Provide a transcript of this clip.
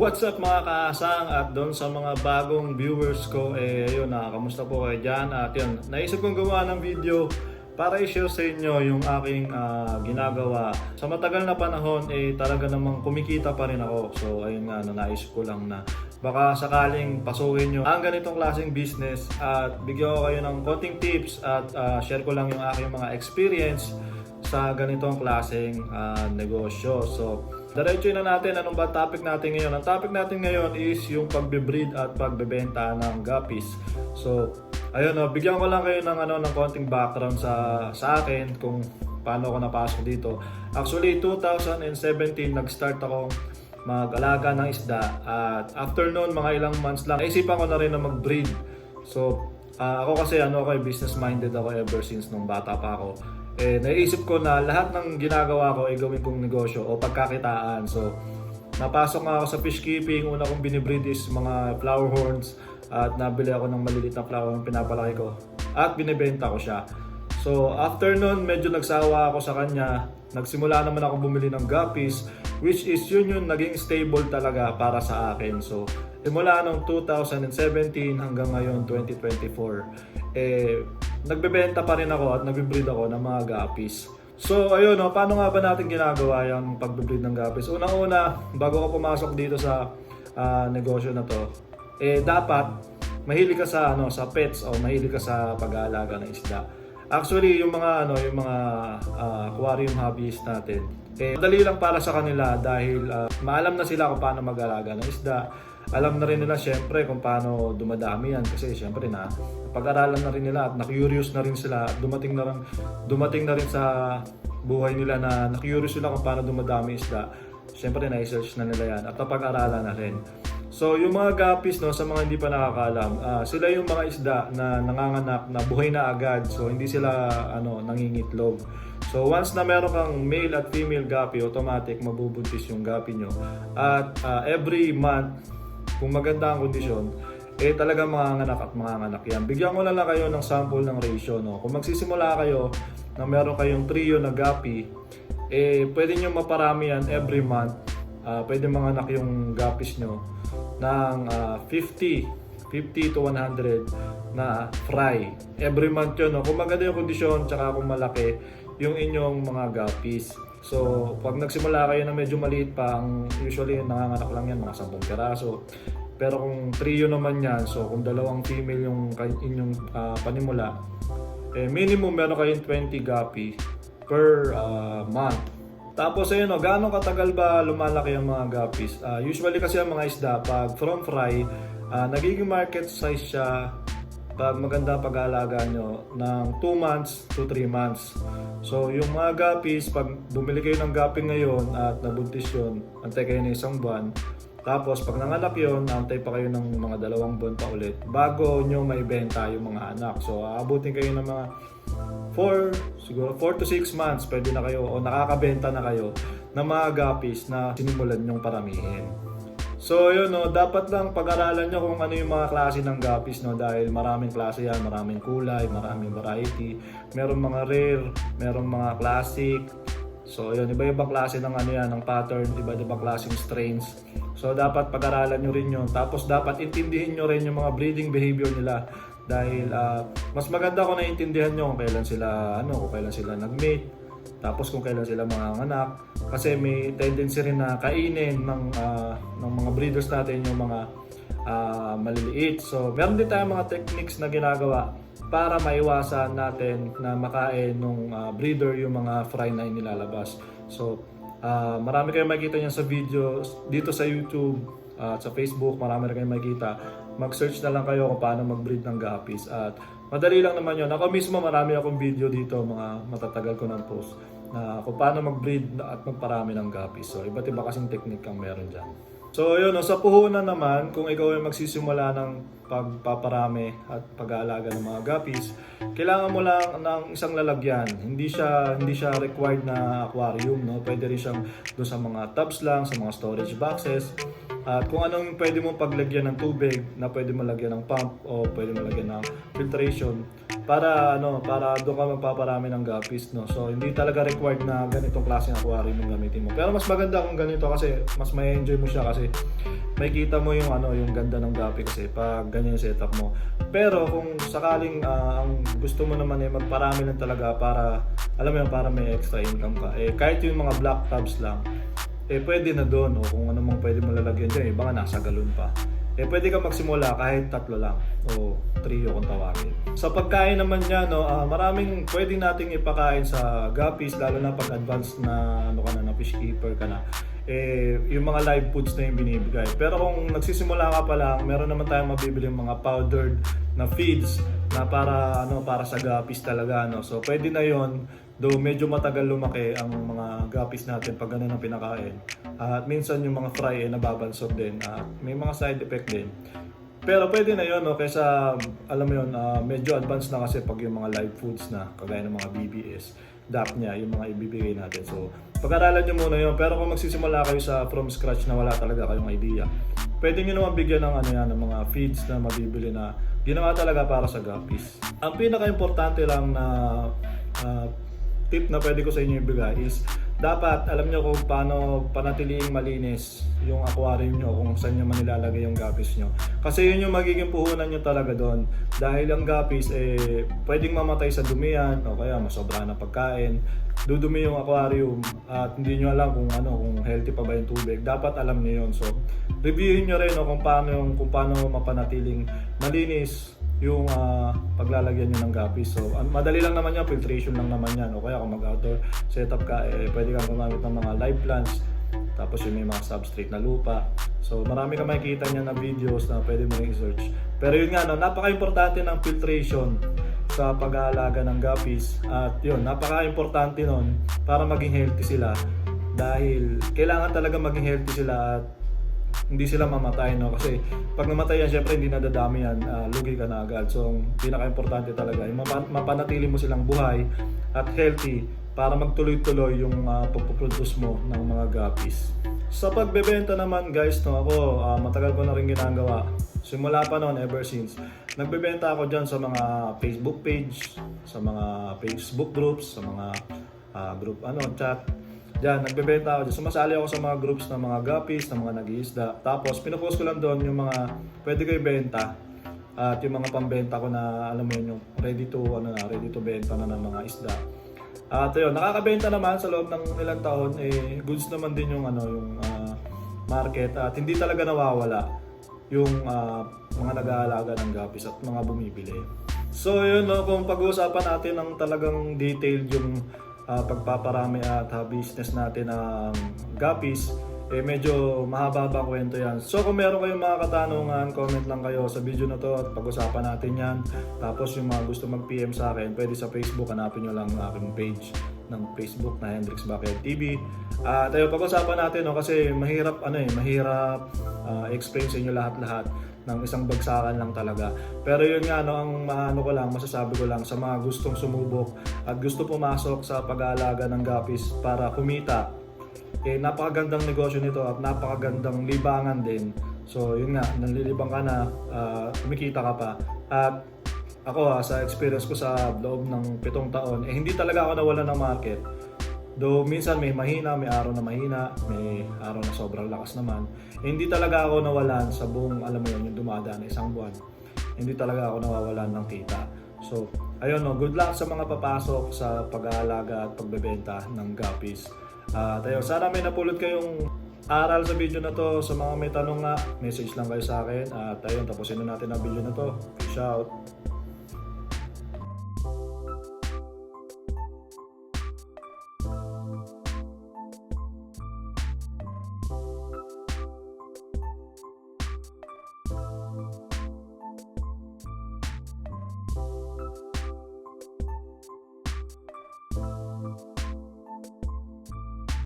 What's up mga kaasang? At doon sa mga bagong viewers ko eh ayun na kamusta po kayo dyan. At yun naisip kong gawa ng video para i-share sa inyo yung aking ah, ginagawa. Sa matagal na panahon eh talaga namang kumikita pa rin ako. So ayun nga no, naisip ko lang na baka sakaling pasukin nyo ang ganitong klaseng business at bigyan ko kayo ng konting tips at ah, share ko lang yung aking mga experience sa ganitong klaseng ah, negosyo. So, diretso na natin anong ba topic natin ngayon. Ang topic natin ngayon is yung pagbe-breed at pagbebenta ng guppies. So, ayun no, bigyan ko lang kayo ng ano ng konting background sa sa akin kung paano ako napasok dito. Actually, 2017 nag-start akong mag-alaga ng isda at after noon mga ilang months lang naisipan ko na rin na mag-breed. So, ah, ako kasi ano ako, business minded ako ever since nung bata pa ako eh, naisip ko na lahat ng ginagawa ko ay gawin kong negosyo o pagkakitaan. So, napasok nga ako sa fish keeping. Una kong binibreed is mga flower horns at nabili ako ng maliliit na flower horn, pinapalaki ko. At binibenta ko siya. So, after nun, medyo nagsawa ako sa kanya. Nagsimula naman ako bumili ng guppies, which is yun yung naging stable talaga para sa akin. So, simula nung 2017 hanggang ngayon, 2024, eh, nagbebenta pa rin ako at nagbe-breed ako ng mga guppies. So, ayun, no, paano nga ba natin ginagawa yung pagbe-breed ng guppies? Unang-una, bago ka pumasok dito sa ah, negosyo na to, eh, dapat mahilig ka sa ano sa pets o mahilig ka sa pag-aalaga ng isda. Actually, yung mga ano, yung mga ah, aquarium hobbies natin, eh madali lang para sa kanila dahil ah, maalam na sila kung paano mag-alaga ng isda. Alam na rin nila syempre kung paano dumadami yan kasi syempre na pag-aralan na rin nila at na-curious na rin sila at dumating na rin dumating na rin sa buhay nila na na-curious sila kung paano dumadami isda. Syempre na-search na nila yan at napag-aralan na rin. So yung mga guppies no sa mga hindi pa nakakaalam, ah, sila yung mga isda na nanganganak na buhay na agad. So hindi sila ano nangingitlog. So once na meron kang male at female guppy, automatic mabubuntis yung guppy nyo. At ah, every month, kung maganda ang kondisyon, eh talaga manganganak at manganganak yan. Bigyan ko na lang kayo ng sample ng ratio. No? Kung magsisimula kayo na meron kayong trio na guppy, eh pwede nyo maparami yan every month. Ah, pwede manganak yung guppies nyo ng ah, 50 50 to 100 na fry. Every month yun. No? Kung maganda yung kondisyon, tsaka kung malaki yung inyong mga guppies. So, pag nagsimula kayo na medyo maliit pa, ang usually nanganganak lang yan, mga 10 peraso. Pero kung trio naman yan, so kung dalawang female yung inyong ah, panimula, eh, minimum meron kayong 20 guppy per ah, month. Tapos ayun, no, gaano katagal ba lumalaki ang mga guppies? Ah, usually kasi ang mga isda, pag from fry, ah, nagiging market size siya pag maganda pag-aalaga nyo ng 2 months to 3 months. So yung mga guppies, pag bumili kayo ng guppy ngayon at nabuntis yun, antay kayo ng isang buwan. Tapos pag nanganak yun, antay pa kayo ng mga dalawang buwan pa ulit bago nyo maibenta yung mga anak. So aabutin kayo ng mga 4, siguro 4 to 6 months pwede na kayo o nakakabenta na kayo ng mga guppies na sinimulan nyong paramihin. So yun no, dapat lang pag-aralan nyo kung ano yung mga klase ng guppies no dahil maraming klase yan, maraming kulay, maraming variety. Meron mga rare, meron mga classic. So yun, iba-ibang klase ng ano yan, ng pattern, iba-ibang klaseng strains. So dapat pag-aralan nyo rin yun. Tapos dapat intindihin nyo rin yung mga breeding behavior nila dahil ah, mas maganda kung naiintindihan nyo kung kailan sila ano, kung kailan sila nag-mate, tapos kung kailan sila mga anak kasi may tendency rin na kainin ng ah, ng mga breeders natin yung mga ah, maliliit. So, meron din tayong mga techniques na ginagawa para maiwasan natin na makain ng breeder yung mga fry na inilalabas. So, ah, marami kayong makikita niyan sa videos dito sa YouTube at sa Facebook, marami rin kayong makikita. Mag-search na lang kayo kung paano mag-breed ng guppies at madali lang naman yun. Ako mismo marami akong video dito, mga matatagal ko ng post na kung paano mag-breed at magparami ng guppies. So, iba't iba kasing technique ang meron dyan. So, yun, no, sa puhunan naman, kung ikaw ay magsisimula ng pagpaparami at pag-aalaga ng mga guppies, kailangan mo lang ng isang lalagyan. Hindi siya hindi siya required na aquarium, no? Pwede rin siyang doon sa mga tubs lang, sa mga storage boxes. At kung anong pwede mong paglagyan ng tubig na pwede mo lagyan ng pump o pwede mo lagyan ng filtration para ano para doon ka magpaparami ng guppies no. So hindi talaga required na ganitong klaseng aquarium yung gamitin mo. Pero mas maganda kung ganito kasi mas may enjoy mo siya kasi makikita mo yung ano, yung ganda ng gapi kasi pag ganyan yung setup mo. Pero kung sakaling ah, ang gusto mo naman eh magparami lang talaga para alam mo yun, para may extra income ka. Eh kahit yung mga black tabs lang, eh pwede na doon o kung ano mang pwede mo lalagyan dyan, iba nga nasa galon pa. Eh pwede ka magsimula kahit tatlo lang o trio kung tawagin. Sa pagkain naman niya, no, ah, maraming pwede nating ipakain sa guppies lalo na pag advanced na ano ka na, na fish keeper ka na. Eh, yung mga live foods na yung binibigay. Pero kung nagsisimula ka pa lang, meron naman tayong mabibili yung mga powdered na feeds na para ano para sa guppies talaga no. So pwede na 'yon Though medyo matagal lumaki ang mga guppies natin pag ganun ang pinakain. At minsan yung mga fry ay nababansot din. At may mga side effect din. Pero pwede na yun, no? Kaysa, alam mo yun, ah, medyo advanced na kasi pag yung mga live foods na, kagaya ng mga BBS, DAP niya, yung mga ibibigay natin. So, pag-aralan nyo muna yun. Pero kung magsisimula kayo sa from scratch na wala talaga kayong idea, pwede nyo naman bigyan ng, ano yan, ng mga feeds na mabibili na ginawa talaga para sa guppies. Ang pinaka-importante lang na ah, tip na pwede ko sa inyo ibigay is dapat alam nyo kung paano panatiling malinis yung aquarium nyo kung saan nyo man nilalagay yung guppies nyo. Kasi yun yung magiging puhunan nyo talaga doon. Dahil ang guppies eh pwedeng mamatay sa dumian o kaya masobra na pagkain. Dudumi yung aquarium at hindi nyo alam kung ano kung healthy pa ba yung tubig. Dapat alam nyo yun. So reviewin nyo rin no, kung paano yung kung paano mapanatiling malinis yung ah, paglalagyan nyo ng guppies. So, an- madali lang naman yan, filtration lang naman yan. O kaya kung mag-outdoor setup ka, eh, pwede kang gumamit ng mga live plants. Tapos yung may mga substrate na lupa. So, marami ka makikita niya na videos na pwede mo rin i-search. Pero yun nga, no, napaka-importante ng filtration sa pag-aalaga ng guppies. At yun, napaka-importante nun para maging healthy sila. Dahil kailangan talaga maging healthy sila at hindi sila mamatay no? Kasi pag namatay yan syempre hindi nadadami yan. Ah, lugi ka na agad. So ang pinaka-importante talaga yung mapa- mapanatili mo silang buhay at healthy para magtuloy-tuloy yung uh, pagpuproduce mo ng mga guppies. Sa pagbebenta naman guys no ako ah, matagal ko na rin ginagawa. Simula pa noon ever since. Nagbebenta ako dyan sa mga Facebook page sa mga Facebook groups sa mga ah, group ano chat Diyan, nagbebenta ako dyan. Sumasali ako sa mga groups ng mga guppies, ng mga nag-iisda. Tapos, pinupost ko lang doon yung mga pwede ko ibenta. At yung mga pambenta ko na, alam mo yun, yung ready to, ano na, ready to benta na ng mga isda. At yun, nakakabenta naman sa loob ng ilang taon, eh, goods naman din yung, ano, yung ah, market. At hindi talaga nawawala yung ah, mga nag-aalaga ng guppies at mga bumibili. So yun no, kung pag-uusapan natin ng talagang detailed yung ah, pagpaparami at ah, business natin ng guppies, eh medyo mahaba ba kwento yan. So kung meron kayong mga katanungan, comment lang kayo sa video na to at pag-usapan natin yan. Tapos yung mga gusto mag-PM sa akin, pwede sa Facebook, hanapin nyo lang ang aking page ng Facebook na Hendrix Bucket TV. At tayo pag-usapan natin no, kasi mahirap ano eh, mahirap ah, explain sa inyo lahat-lahat ng isang bagsakan lang talaga. Pero yun nga, no, ang ano ko lang, masasabi ko lang sa mga gustong sumubok at gusto pumasok sa pag-aalaga ng guppies para kumita, eh, napakagandang negosyo nito at napakagandang libangan din. So, yun nga, nanlilibang ka na, ah, kumikita ka pa. At ako, ah, sa experience ko sa loob ng pitong taon, eh, hindi talaga ako nawala ng market. Though minsan may mahina, may araw na mahina, may araw na sobrang lakas naman. Eh, hindi talaga ako nawalan sa buong, alam mo yun, yung dumadaan isang buwan. Hindi talaga ako nawawalan ng kita. So, ayun no, good luck sa mga papasok sa pag-aalaga at pagbebenta ng guppies. At ayun, sana may napulot kayong aral sa video na to. Sa mga may tanong nga, message lang kayo sa akin. At ayun, tapusin na natin ang video na to. Peace out!